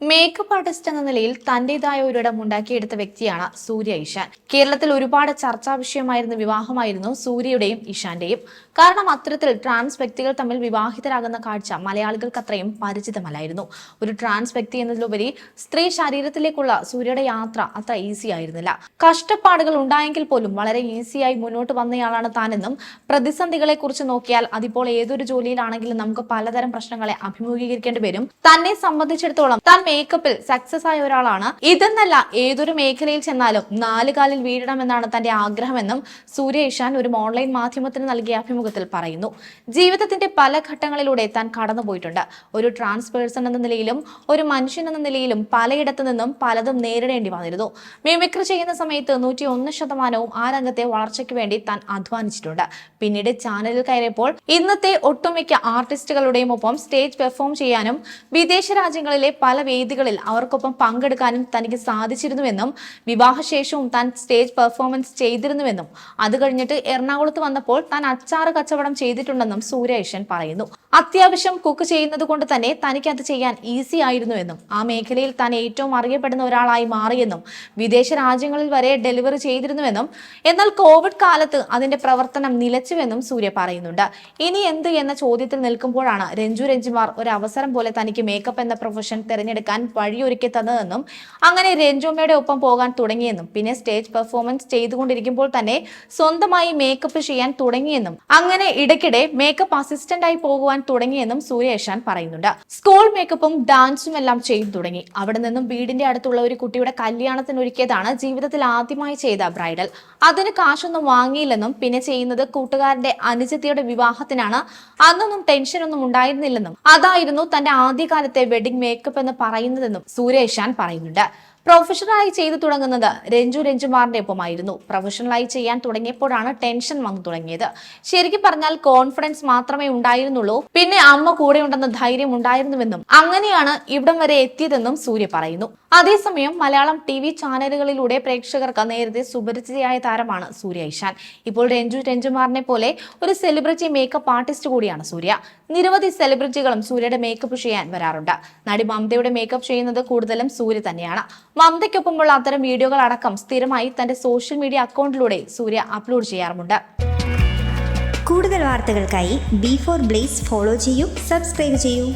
Makeup artist എന്ന നിലയിൽ തന്റേതായ ഒരിടം ഉണ്ടാക്കിയെടുത്ത വ്യക്തിയാണ് സൂര്യ ഇഷാൻ കേരളത്തിൽ ഒരുപാട് ചർച്ചാ വിഷയമായിരുന്ന വിവാഹമായിരുന്നു സൂര്യയുടെയും ഇഷാന്റെയും കാരണം അത്തരത്തിൽ ട്രാൻസ് വ്യക്തികൾ തമ്മിൽ വിവാഹിതരാകുന്ന കാഴ്ച മലയാളികൾക്ക് അത്രയും പരിചിതമല്ലായിരുന്നു. ഒരു ട്രാൻസ് വ്യക്തി എന്നതിലുപരി സ്ത്രീ ശരീരത്തിലേക്കുള്ള സൂര്യയുടെ യാത്ര അത്ര ഈസി ആയിരുന്നില്ല. കഷ്ടപ്പാടുകൾ ഉണ്ടായെങ്കിൽ പോലും വളരെ ഈസിയായി മുന്നോട്ട് വന്നയാളാണ് താനെന്നും പ്രതിസന്ധികളെ കുറിച്ച് നോക്കിയാൽ അതിപ്പോൾ ഏതൊരു ജോലിയിലാണെങ്കിലും നമുക്ക് പലതരം പ്രശ്നങ്ങളെ അഭിമുഖീകരിക്കേണ്ടി വരും. തന്നെ സംബന്ധിച്ചിടത്തോളം മേക്കപ്പിൽ സക്സസ് ആയ ഒരാളാണ്. ഇതെന്നല്ല ഏതൊരു മേഖലയിൽ ചെന്നാലും നാല് കാലിൽ വീഴണമെന്നാണ് തന്റെ ആഗ്രഹമെന്നും സൂര്യ ഇഷാൻ ഒരു ഓൺലൈൻ മാധ്യമത്തിന് നൽകിയ അഭിമുഖത്തിൽ പറയുന്നു. ജീവിതത്തിന്റെ പല ഘട്ടങ്ങളിലൂടെ താൻ കടന്നുപോയിട്ടുണ്ട്. ഒരു ട്രാൻസ് പേഴ്സൺ എന്ന നിലയിലും ഒരു മനുഷ്യൻ എന്ന നിലയിലും പലയിടത്തു നിന്നും പലതും നേരിടേണ്ടി വന്നിരുന്നു. മിമിക്രി ചെയ്യുന്ന സമയത്ത് നൂറ്റി ഒന്ന് ശതമാനവും ആ രംഗത്തെ വളർച്ചയ്ക്ക് വേണ്ടി താൻ അധ്വാനിച്ചിട്ടുണ്ട്. പിന്നീട് ചാനലിൽ കയറിയപ്പോൾ ഇന്നത്തെ ഒട്ടുമിക്ക ആർട്ടിസ്റ്റുകളുടെയും ഒപ്പം സ്റ്റേജ് പെർഫോം ചെയ്യാനും വിദേശ രാജ്യങ്ങളിലെ പല വേദികളിൽ അവർക്കൊപ്പം പങ്കെടുക്കാനും തനിക്ക് സാധിച്ചിരുന്നുവെന്നും വിവാഹശേഷവും താൻ സ്റ്റേജ് പെർഫോമൻസ് ചെയ്തിരുന്നുവെന്നും. അത് കഴിഞ്ഞിട്ട് എറണാകുളത്ത് വന്നപ്പോൾ താൻ അച്ചാറ് കച്ചവടം ചെയ്തിട്ടുണ്ടെന്നും സൂര്യേഷൻ പറയുന്നു. അത്യാവശ്യം കുക്ക് ചെയ്യുന്നത് കൊണ്ട് തന്നെ തനിക്ക് അത് ചെയ്യാൻ ഈസി ആയിരുന്നു എന്നും ആ മേഖലയിൽ താൻ ഏറ്റവും അറിയപ്പെടുന്ന ഒരാളായി മാറിയെന്നും വിദേശ രാജ്യങ്ങളിൽ വരെ ഡെലിവറി ചെയ്തിരുന്നുവെന്നും എന്നാൽ കോവിഡ് കാലത്ത് അതിന്റെ പ്രവർത്തനം നിലച്ചുവെന്നും സൂര്യ പറയുന്നുണ്ട്. ഇനി എന്ത് എന്ന ചോദ്യത്തിൽ നിൽക്കുമ്പോഴാണ് രഞ്ജു രഞ്ജിമാർ ഒരു അവസരം പോലെ തനിക്ക് മേക്കപ്പ് എന്ന പ്രൊഫഷൻ തിരഞ്ഞെടുക്കാൻ വഴിയൊരുക്കി തന്നതെന്നും അങ്ങനെ രഞ്ജുമ്മയുടെ ഒപ്പം പോകാൻ തുടങ്ങിയെന്നും പിന്നെ സ്റ്റേജ് പെർഫോമൻസ് ചെയ്തുകൊണ്ടിരിക്കുമ്പോൾ തന്നെ സ്വന്തമായി മേക്കപ്പ് ചെയ്യാൻ തുടങ്ങിയെന്നും അങ്ങനെ ഇടയ്ക്കിടെ മേക്കപ്പ് അസിസ്റ്റന്റായി പോകുവാൻ തുടങ്ങിയെന്നും സൂര്യേഷാൻ പറയുന്നുണ്ട്. സ്കൂൾ മേക്കപ്പും ഡാൻസും എല്ലാം ചെയ്തു തുടങ്ങി. അവിടെ നിന്നും വീടിന്റെ അടുത്തുള്ള ഒരു കുട്ടിയുടെ കല്യാണത്തിന് ഒരുക്കിയതാണ് ജീവിതത്തിൽ ആദ്യമായി ചെയ്ത ബ്രൈഡൽ. അതിന് കാശൊന്നും വാങ്ങിയില്ലെന്നും പിന്നെ ചെയ്യുന്നത് കൂട്ടുകാരന്റെ അനുജത്തിയുടെ വിവാഹത്തിനാണ്. അന്നൊന്നും ടെൻഷനൊന്നും ഉണ്ടായിരുന്നില്ലെന്നും അതായിരുന്നു തന്റെ ആദ്യകാലത്തെ വെഡിങ് മേക്കപ്പ് എന്ന് പറയുന്നതെന്നും സൂര്യേഷാൻ പറയുന്നുണ്ട്. പ്രൊഫഷണലായി ചെയ്തു തുടങ്ങുന്നത് രഞ്ജു രഞ്ജുമാറിന്റെ ഒപ്പമായിരുന്നു. പ്രൊഫഷണലായി ചെയ്യാൻ തുടങ്ങിയപ്പോഴാണ് ടെൻഷൻ വന്നു തുടങ്ങിയത്. ശരിക്കും പറഞ്ഞാൽ കോൺഫിഡൻസ് മാത്രമേ ഉണ്ടായിരുന്നുള്ളൂ. പിന്നെ അമ്മ കൂടെ ഉണ്ടെന്ന ധൈര്യം ഉണ്ടായിരുന്നുവെന്നും അങ്ങനെയാണ് ഇവിടം വരെ എത്തിയതെന്നും സൂര്യ പറയുന്നു. അതേസമയം മലയാളം ടി വി ചാനലുകളിലൂടെ പ്രേക്ഷകർക്ക് നേരത്തെ സുപരിചിതയായ താരമാണ് സൂര്യ ഐഷാൻ ഇപ്പോൾ രഞ്ജു രഞ്ജുമാറിനെ പോലെ ഒരു സെലിബ്രിറ്റി മേക്കപ്പ് ആർട്ടിസ്റ്റ് കൂടിയാണ് സൂര്യ. നിരവധി സെലിബ്രിറ്റികളും സൂര്യയുടെ മേക്കപ്പ് ചെയ്യാൻ വരാറുണ്ട്. നടി മമതയുടെ മേക്കപ്പ് ചെയ്യുന്നത് കൂടുതലും സൂര്യ തന്നെയാണ്. മമതയ്ക്കൊപ്പമുള്ള അത്തരം വീഡിയോകൾ അടക്കം സ്ഥിരമായി തന്റെ സോഷ്യൽ മീഡിയ അക്കൗണ്ടിലൂടെ സൂര്യ അപ്ലോഡ് ചെയ്യാറുമുണ്ട്. കൂടുതൽ വാർത്തകൾക്കായി ബി ഫോർ ബ്ലേസ് ഫോളോ ചെയ്യൂ സബ്സ്ക്രൈബ് ചെയ്യൂ.